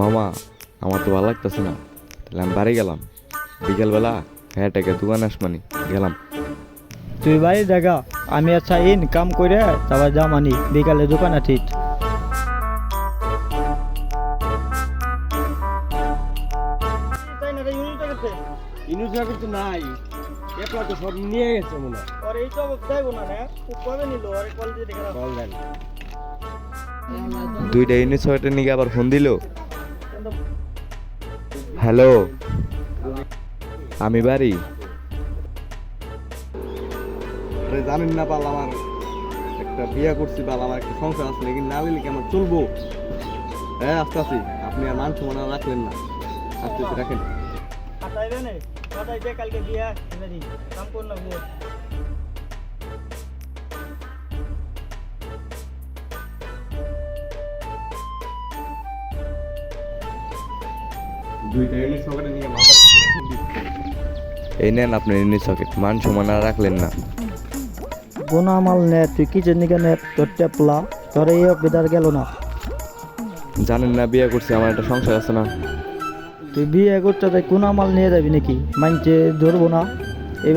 মামা আমার তো ভালো লাগতেছে না। তাহলে আমি বাড়ি গেলাম। বিকেলবেলা হ্যাঁ টাকা দোকানে আসমানি গেলাম। তুই বাড়ি দেখা আমি আচ্ছা ইন কাম করে তারপর বিকালে দোকানে নাই। একলা তো সব নিয়ে গেছে মনে হয়। আর এই তো যাইবো না রে কবে নিল আর কল দিয়ে দেখা কল দেন। দুইটা ইউনিট ছয়টা নিয়ে আবার ফোন দিল। হ্যালো। আমি বাড়ি। আরে জানেন না পাল আমার একটা বিয়ে করছি পাল আমার একটা সংসার আছে কিন্তু না নিলে আমার চলবো? হ্যাঁ আস্তে আস্তে আপনি আর মান সমান আর রাখলেন না। আস্তে আস্তে রাখেন। কাটাইবে কালকে বিয়া কাম দুইটা ইউনিট সকালে নিয়ে এই নেন আপনার ইউনিট সকেট মান সমান আর রাখলেন না। গোনা মাল নে তুই কি জানি কেন তোর টেপলা? তোর এই বেদার গেল না। জানেন না বিয়ে করছি আমার একটা সংসার আছে না। তুই বিয়ে করতে তাই কোন মাল নিয়ে যাবি নাকি? মানছে ধরবো না।